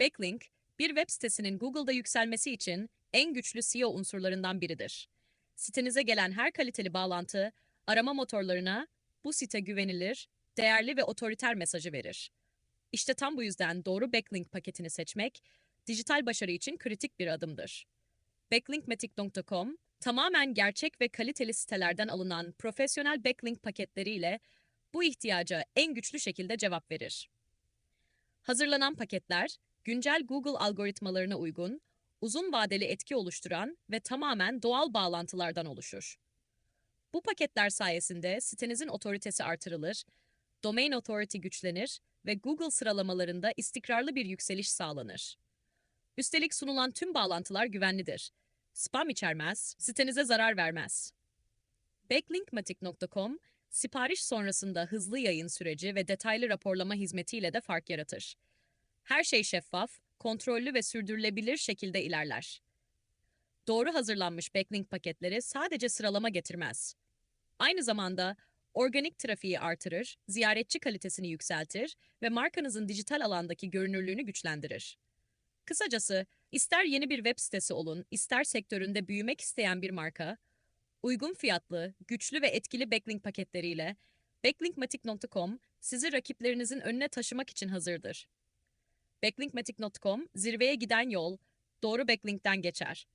Backlink, bir web sitesinin Google'da yükselmesi için en güçlü SEO unsurlarından biridir. Sitenize gelen her kaliteli bağlantı, arama motorlarına bu site güvenilir, değerli ve otoriter mesajı verir. İşte tam bu yüzden doğru backlink paketini seçmek, dijital başarı için kritik bir adımdır. Backlinkmatic.com, tamamen gerçek ve kaliteli sitelerden alınan profesyonel backlink paketleriyle bu ihtiyaca en güçlü şekilde cevap verir. Hazırlanan paketler, güncel Google algoritmalarına uygun, uzun vadeli etki oluşturan ve tamamen doğal bağlantılardan oluşur. Bu paketler sayesinde sitenizin otoritesi artırılır, domain authority güçlenir ve Google sıralamalarında istikrarlı bir yükseliş sağlanır. Üstelik sunulan tüm bağlantılar güvenlidir. Spam içermez, sitenize zarar vermez. Backlinkmatic.com, sipariş sonrasında hızlı yayın süreci ve detaylı raporlama hizmetiyle de fark yaratır. Her şey şeffaf, kontrollü ve sürdürülebilir şekilde ilerler. Doğru hazırlanmış backlink paketleri sadece sıralama getirmez. Aynı zamanda organik trafiği artırır, ziyaretçi kalitesini yükseltir ve markanızın dijital alandaki görünürlüğünü güçlendirir. Kısacası, ister yeni bir web sitesi olun, ister sektöründe büyümek isteyen bir marka, uygun fiyatlı, güçlü ve etkili backlink paketleriyle backlinkmatic.com sizi rakiplerinizin önüne taşımak için hazırdır. Backlinkmatic.com zirveye giden yol doğru backlinkten geçer.